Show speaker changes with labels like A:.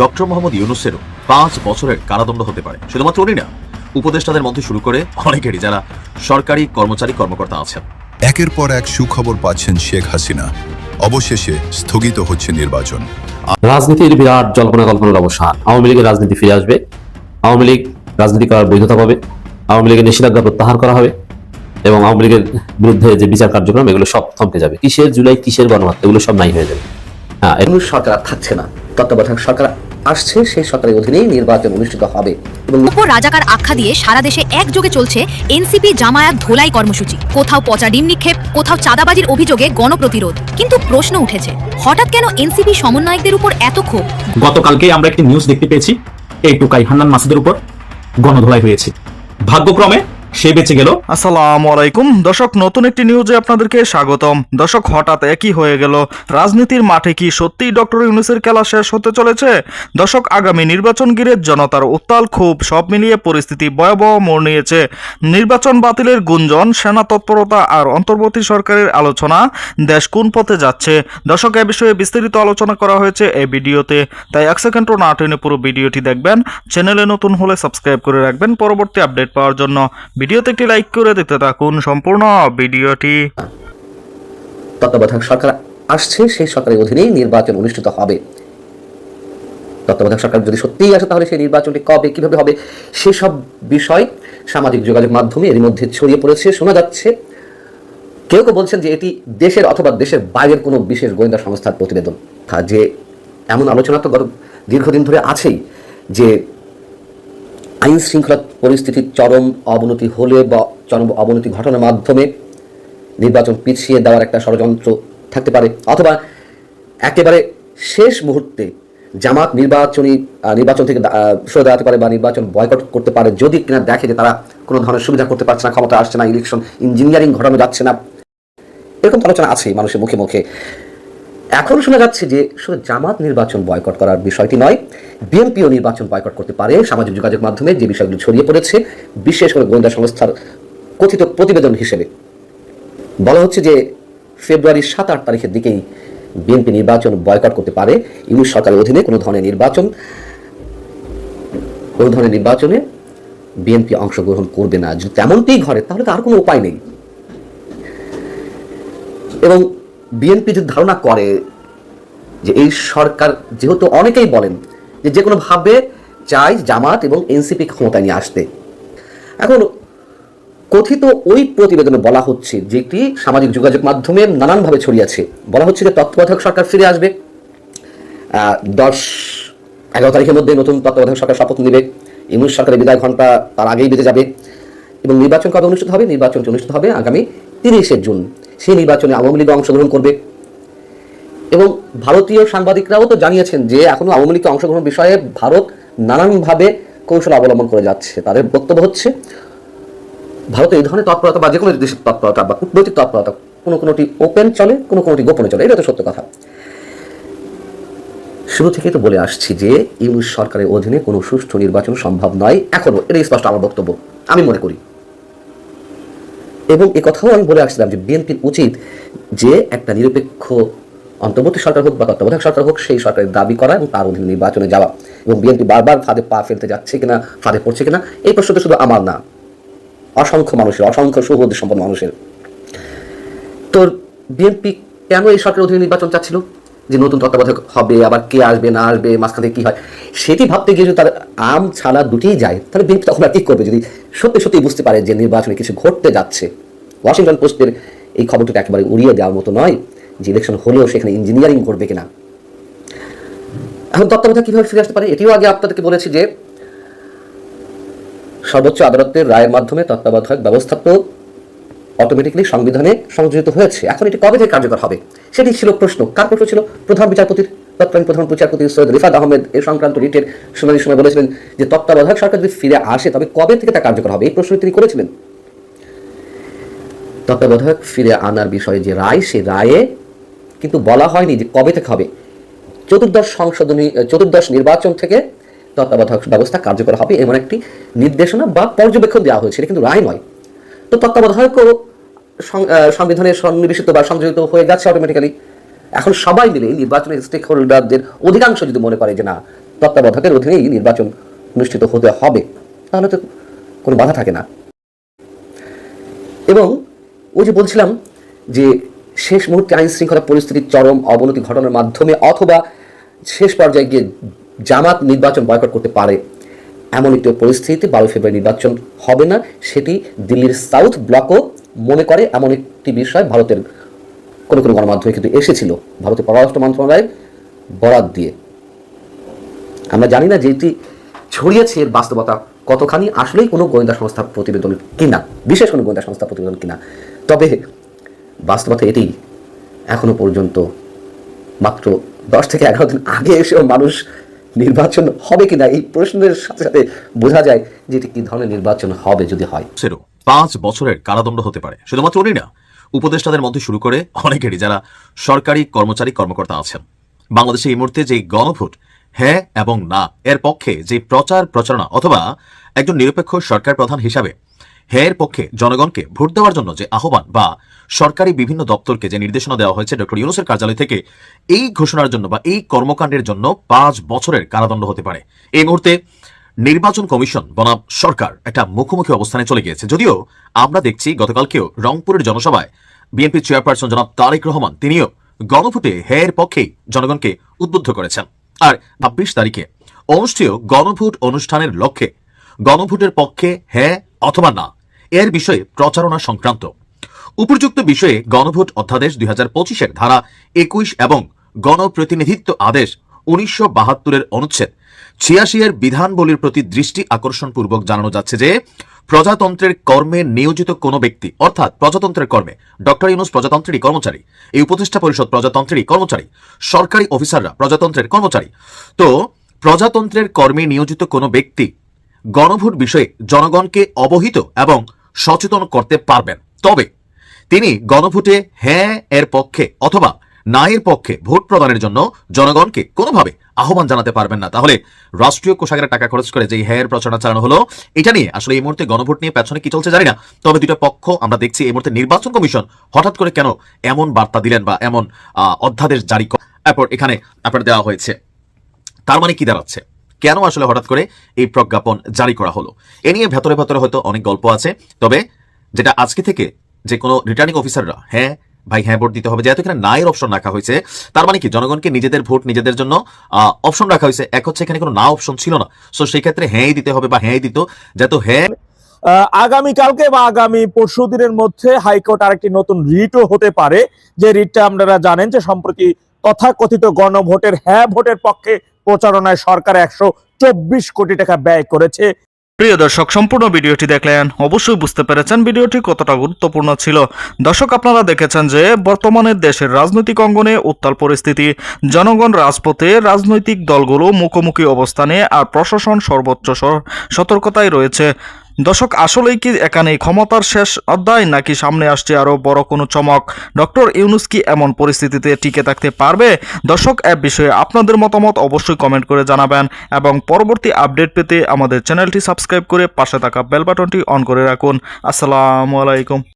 A: Doctor Mohammad ইউনুসেরও পাঁচ বছরের কারাদণ্ড হতে পারে। শুধুমাত্র উনি না উপদেষ্টাদের মধ্যে শুরু করে অনেকেরই যারা সরকারি কর্মচারী কর্মকর্তা আছেন।
B: একের পর এক সুখবর পাচ্ছেন শেখ হাসিনা। অবশেষে স্থগিত হচ্ছে নির্বাচন।
C: রাজনীতির বিরাট জল্পনা কল্পনার অবসান। আওয়ামী লীগের রাজনীতি ফিরে আসবে। আওয়ামী লীগ রাজনীতি করার বৈধতা পাবে। আওয়ামী লীগের নিষেধাজ্ঞা প্রত্যাহার করা হবে এবং আওয়ামী লীগের বিরুদ্ধে যে বিচার কার্যক্রম এগুলো সব থমকে যাবে। কিসের জুলাই কিসের গণহত্যা এগুলো সব নাই হয়ে যাবে। হ্যাঁ
D: সরকার থাকছে না। তত্ত্বাবধায়ক সরকার আসছে সেই সরকারের অধীনেই নির্বাচন অনুষ্ঠিত হবে। এবং
E: উপর রাজাকার আখ্যা দিয়ে সারা দেশে একযোগে চলছে এনসিপি জামায়াত ধোলাই কর্মসূচি। কোথাও পচা ডিম নিক্ষেপ কোথাও চাঁদাবাজির অভিযোগে গণপ্রতিরোধ। কিন্তু প্রশ্ন উঠেছে হঠাৎ কেন এনসিপি সমন্বয়কদের উপর এত ক্ষোভ?
F: গতকালকে আমরা একটি নিউজ দেখতে পেয়েছি এই টুকাই হান্নান মাসুদের উপর গণধোলাই হয়েছে। ভাগ্যক্রমে সে বেঁচে গেল।
G: আসসালামু আলাইকুম। দর্শক, নতুন একটি নিউজে আপনাদেরকে স্বাগতম। দর্শক, হঠাৎ একই হয়ে গেল। রাজনীতির মাঠে কি সত্যিই ডক্টর ইউনুসের খেলা শেষ হতে চলেছে? দর্শক, আগামী নির্বাচন ঘিরে জনতার উত্তাল ক্ষোভ সব মিলিয়ে পরিস্থিতি ভয়াবহ মোড় নিয়েছে। নির্বাচন বাতিলের গুঞ্জন, সেনা তৎপরতা আর অন্তর্বর্তী সরকারের আলোচনা দেশ কোন পথে যাচ্ছে? দর্শক, এ বিষয়ে বিস্তারিত আলোচনা করা হয়েছে এই ভিডিওতে। তাই এক সেকেন্ডও না টেনে পুরো ভিডিওটি দেখবেন। চ্যানেলে নতুন হলে সাবস্ক্রাইব করে রাখবেন। পরবর্তী আপডেট পাওয়ার জন্য। ভিডিওতে একটি লাইক করে দেখতে থাকুন সম্পূর্ণ ভিডিওটি।
D: তত্ত্বাবধায়ক সরকার আসছে, সেই সরকারের অধীনেই নির্বাচন অনুষ্ঠিত হবে। তত্ত্বাবধায়ক সরকার যদি সত্যিই আসে, তাহলে সেই নির্বাচনটি কবে, কীভাবে হবে, সেসব বিষয় সামাজিক যোগাযোগ মাধ্যমে এর মধ্যে ছড়িয়ে পড়েছে, শোনা যাচ্ছে। কেউ কেউ বলছেন যে এটি দেশের অথবা দেশের বাইরের কোনো বিশেষ গোয়েন্দা সংস্থার প্রতিবেদন। তা যে এমন আলোচনা তো গত দীর্ঘদিন ধরে আছেই যে আইন শৃঙ্খলা পরিস্থিতির চরম অবনতি হলে বা চরম অবনতি ঘটনার মাধ্যমে নির্বাচন পিছিয়ে দেওয়ার একটা ষড়যন্ত্র থাকতে পারে। অথবা একেবারে শেষ মুহূর্তে জামাত নির্বাচনী নির্বাচন থেকে সরে দাঁড়াতে পারে বা নির্বাচন বয়কট করতে পারে। যদি কিনা দেখে যে তারা কোনো ধরনের সুবিধা করতে পারছে না, ক্ষমতা আসছে না ইলেকশন ইঞ্জিনিয়ারিং ঘটানো যাচ্ছে না, এরকম আলোচনা আছেই মানুষের মুখে মুখে। এখন শোনা যাচ্ছে যে শুধু জামাত নির্বাচন বয়কট করার বিষয়টি নয় বিএনপিও নির্বাচন বয়কট করতে পারে। সামাজিক যোগাযোগ মাধ্যমে যে বিষয়গুলো ছড়িয়ে পড়েছে, বিশেষ করে গোয়েন্দা সংস্থার কথিত প্রতিবেদন হিসেবে। বলা হচ্ছে যে, ফেব্রুয়ারির সাত আট তারিখের দিকেই বিএনপি নির্বাচন বয়কট করতে পারে। ইউনিশ সরকারের অধীনে কোনো ধরনের নির্বাচন, কোনো ধরনের নির্বাচনে বিএনপি অংশগ্রহণ করবে না। যদি তেমনটি ঘরে তাহলে তো আর কোনো উপায় নেই। এবং বিএনপি যদি ধারণা করে যে এই সরকার, যেহেতু অনেকেই বলেন যে যে কোনোভাবে চাই জামাত এবং এনসিপি ক্ষমতায় নিয়ে আসতে। এখন কথিত ওই প্রতিবেদনে বলা হচ্ছে যেটি সামাজিক যোগাযোগ মাধ্যমে নানানভাবে ছড়িয়েছে বলা হচ্ছে যে তত্ত্বাবধায়ক সরকার ফিরে আসবে। দশ, এগারো তারিখের মধ্যে নতুন তত্ত্বাবধায়ক সরকার শপথ নেবে। ইউনুস সরকারের বিদায় ঘণ্টা তার আগেই বেঁধে যাবে। এবং নির্বাচন কবে অনুষ্ঠিত হবে? নির্বাচনটি অনুষ্ঠিত হবে আগামী তিরিশে জুন। সেই নির্বাচনে আওয়ামী লীগ অংশগ্রহণ করবে। এবং ভারতীয় সাংবাদিকরাও তো জানিয়েছেন যে এখনও আওয়ামী লীগকে অংশগ্রহণ বিষয়ে ভারত নানানভাবে কৌশল অবলম্বন করে যাচ্ছে। তাদের বক্তব্য হচ্ছে, ভারতে এই ধরনের তৎপরতা বা যে কোনো দেশের তৎপরতা বা কূটনৈতিক তৎপরতা, কোনো কোনোটি ওপেন চলে, কোনো কোনোটি গোপনে চলে, এটা তো সত্য কথা। শুরু থেকেই তো বলে আসছি যে ইউনুস সরকারের অধীনে কোনো সুষ্ঠু নির্বাচন সম্ভব নয় এখনও, এটাই স্পষ্ট আমার বক্তব্য, আমি মনে করি। এবং এ কথাও আমি বলে আসছিলাম যে বিএনপির উচিত যে একটা নিরপেক্ষ অন্তর্বর্তী সরকার হোক বা তত্ত্বাবধায়ক সরকার হোক, সেই সরকারের দাবি করা এবং তার অধীনে নির্বাচনে যাওয়া। এবং বিএনপি বারবার ফাঁদে পা ফেলতে যাচ্ছে কিনা, ফাঁদে পড়ছে কিনা, এই প্রশ্নটা শুধু আমার না, অসংখ্য মানুষের, অসংখ্য সুবোধ সম্পন্ন মানুষের। তো বিএনপি কেন এই সরকারের অধীনে নির্বাচন চাচ্ছিল? যে নতুন তত্ত্বাবধায়ক হবে, আবার কে আসবে, না আসবে, মাঝখান থেকে কি হয়? সেটি ভাবতে গিয়ে যদি তার আম ছাড়া দুটিই যায়, তাহলে বিএনপি তখন আর কি করবে? যদি সত্যি সত্যি বুঝতে পারে যে নির্বাচনে কিছু ঘটতে যাচ্ছে, ওয়াশিংটন পোস্টের এই খবরটা একেবারে উড়িয়ে দেওয়ার মতো নয় যে ইলেকশন হলেও সেখানে ইঞ্জিনিয়ারিং করবে কিনা। এখন তত্ত্বাবধায়ক কীভাবে ফিরে আসতে পারে, এটিও আগে আপনাদেরকে বলেছি যে সর্বোচ্চ আদালতের রায়ের মাধ্যমে তত্ত্বাবধায়ক ব্যবস্থা তো অটোমেটিক্যালি সংবিধানে সংযোজিত হয়েছে। এখন এটি কবে থেকে কার্যকর হবে, সেটি ছিল প্রশ্ন। কার প্রশ্ন ছিল? প্রধান বিচারপতির, তৎকালীন প্রধান বিচারপতি সৈয়দ রিফাত আহমেদ এই সংক্রান্ত রিটের শুনানির সময় বলেছিলেন যে তত্ত্বাবধায়ক সরকার যদি ফিরে আসে, তবে কবে থেকে তা কার্যকর হবে? এই প্রশ্ন তিনি করেছিলেন। তত্ত্বাবধায়ক ফিরে আনার বিষয়ে যে রায়, সেই রায়ে কিন্তু বলা হয়নি যে কবে থেকে হবে। চতুর্দশ সংশোধনী চতুর্দশ নির্বাচন থেকে তত্ত্বাবধায়ক ব্যবস্থা কার্যকর হবে এমন একটি নির্দেশনা বা পর্যবেক্ষণ দেওয়া হয়েছে। এটা কিন্তু রায় নয়। তো তত্ত্বাবধায়কও সংবিধানে সন্নিবেশিত বা সংযোজিত হয়ে যাচ্ছে অটোমেটিক্যালি এখন সবাই মিলে নির্বাচনের স্টেক হোল্ডারদের অধিকাংশ যদি মনে করে যে না, তত্ত্বাবধায়কের অধীনেই নির্বাচন অনুষ্ঠিত হতে হবে, তাহলে তো কোনো বাধা থাকে না। এবং ওই যে বলছিলাম যে শেষ মুহূর্তে আইন শৃঙ্খলা পরিস্থিতির চরম অবনতি ঘটনার মাধ্যমে অথবা শেষ পর্যায়ে গিয়ে জামাত নির্বাচন বয়কট করতে পারে। এমন একটি পরিস্থিতিতে বারোই ফেব্রুয়ারি নির্বাচন হবে না, সেটি দিল্লির সাউথ ব্লকও মনে করে, এমন একটি বিষয় ভারতের কোনো কোনো গণমাধ্যমে কিন্তু এসেছিল। ভারতের পররাষ্ট্র মন্ত্রণালয়ের বরাত দিয়ে। আমরা জানি না যেটি ছড়িয়েছে, এর বাস্তবতা কতখানি, আসলেই কোনো গোয়েন্দা সংস্থা প্রতিবেদন কিনা, বিশেষ কোনো গোয়েন্দা সংস্থা প্রতিবেদন কিনা। তবে বাস্তবতা এটি এখনও পর্যন্ত মাত্র দশ থেকে এগারো দিন আগে এসেও মানুষ নির্বাচন হবে কিনা এই প্রশ্নের সাথে সাথে বোঝা যায় যে এটি কি ধরনের নির্বাচন হবে যদি হয়।
A: পাঁচ বছরের কারাদণ্ড হতে পারে, শুধুমাত্র উনি না, উপদেষ্টাদের মধ্যে শুরু করে অনেকেরই যারা সরকারি কর্মচারী কর্মকর্তা আছেন। বাংলাদেশে এই মুহূর্তে যে গণভোট হ্যাঁ এবং না, এর পক্ষে যে প্রচার প্রচারণা অথবা একজন নিরপেক্ষ সরকার প্রধান হিসাবে হ্যাঁ এর পক্ষে জনগণকে ভোট দেওয়ার জন্য যে আহ্বান বা সরকারি বিভিন্ন দপ্তরকে যে নির্দেশনা দেওয়া হয়েছে, ডক্টর ইউনুসের কার্যালয় থেকে এই ঘোষণার জন্য বা এই কর্মকাণ্ডের জন্য পাঁচ বছরের কারাদণ্ড হতে পারে। এই মুহূর্তে নির্বাচন কমিশন, বনাম সরকার একটা মুখোমুখি অবস্থানে চলে গিয়েছে। যদিও আমরা দেখছি গতকালকেও রংপুরের জনসভায় বিএনপি চেয়ারপারসন জনাব তারেক রহমান, তিনিও গণভোটে হেয়ের পক্ষেই জনগণকে উদ্বুদ্ধ করেছেন। আর ছাব্বিশ তারিখে অনুষ্ঠেয় গণভোট অনুষ্ঠানের লক্ষ্যে গণভোটের পক্ষে হ্যাঁ অথবা না এর বিষয়ে প্রচারণা সংক্রান্ত। উপযুক্ত বিষয়ে গণভোট অধ্যাদেশ দুই হাজার পঁচিশের ধারা একুশ এবং গণপ্রতিনিধিত্ব আদেশ উনিশশো বাহাত্তরের অনুচ্ছেদ ছিয়াশি এর বিধানবলীর প্রতি দৃষ্টি আকর্ষণ পূর্বক জানানো যাচ্ছে যে, প্রজাতন্ত্রের কর্মে নিয়োজিত কোনো ব্যক্তি, অর্থাৎ প্রজাতন্ত্রের কর্মে, ডক্টর ইউনুস প্রজাতন্ত্রেরই কর্মচারী, এই উপদেষ্টা পরিষদ প্রজাতন্ত্রেরই কর্মচারী, সরকারি অফিসাররা প্রজাতন্ত্রের কর্মচারী, তো প্রজাতন্ত্রের কর্মে নিয়োজিত কোনো ব্যক্তি গণভোট বিষয়ে জনগণকে অবহিত এবং সচেতন করতে পারবেন। তবে তিনি গণভোটে হ্যাঁ এর পক্ষে অথবা না এর পক্ষে ভোট প্রদানের জন্য জনগণকে কোনোভাবে আহ্বান জানাতে পারবেন না। তাহলে রাষ্ট্রীয় কোষাগারে টাকা খরচ করে যে হ্যাঁ এর প্রচারণা চালানো হলো, এটা নিয়ে আসলে এই মুহূর্তে গণভোট নিয়ে পেছনে কি চলছে জানি না। তবে দুটো পক্ষ আমরা দেখছি এই মুহূর্তে নির্বাচন কমিশন হঠাৎ করে কেন এমন বার্তা দিলেন বা এমন অধ্যাদেশ জারি এখানে আপনার দেওয়া হয়েছে। তার মানে কি দাঁড়াচ্ছে? কেন আসলে হঠাৎ করে এই প্রজ্ঞাপন জারি করা হলো? এ নিয়ে ভেতরে ভেতরে হয়তো অনেক গল্প আছে তবে যেটা আজকে থেকে যে কোনো রিটার্নিং অফিসাররা হ্যাঁ ভাই হ্যাঁ ভোট দিতে হবে যেহেতু এখানে নায়ের অপশন রাখা হয়েছে তার মানে কি জনগণকে নিজেদের ভোট নিজেদের জন্য অপশন রাখা হয়েছে। এক হচ্ছে এখানে কোনো না অপশন ছিল না। সো সেই ক্ষেত্রে হ্যাঁই দিতে হবে বা হ্যাঁই দিত যেহেতু হ্যাঁ
H: আহ, আগামীকালকে বা আগামী পরশু দিনের মধ্যে হাইকোর্ট আরেকটি নতুন রিটও হতে পারে। যে রিটটা আপনারা জানেন যে সম্প্রতি তথাকথিত গণভোটের হ্যাঁ ভোটের পক্ষে প্রচারণায় সরকার একশো চব্বিশ কোটি টাকা ব্যয় করেছে।
G: প্রিয় দর্শক, সম্পূর্ণ ভিডিওটি দেখলেন, অবশ্যই বুঝতে পেরেছেন ভিডিওটি কতটা গুরুত্বপূর্ণ ছিল। দর্শক, আপনারা দেখেছেন যে বর্তমানে দেশের রাজনৈতিক অঙ্গনে উত্তাল পরিস্থিতি। জনগণ রাজপথে রাজনৈতিক দলগুলো মুখোমুখি অবস্থানে আর প্রশাসন সর্বোচ্চ সতর্কতায় রয়েছে। দর্শক, আসলেই কি এখানে ক্ষমতার শেষ অধ্যায় নাকি সামনে আসছে আরও বড় কোনো চমক? ডক্টর ইউনুস কি এমন পরিস্থিতিতে টিকে থাকতে পারবে? দর্শক, এ বিষয়ে আপনাদের মতামত অবশ্যই কমেন্ট করে জানাবেন এবং পরবর্তী আপডেট পেতে আমাদের চ্যানেলটি সাবস্ক্রাইব করে পাশে থাকা বেলবাটনটি অন করে রাখুন। আসসালামু আলাইকুম।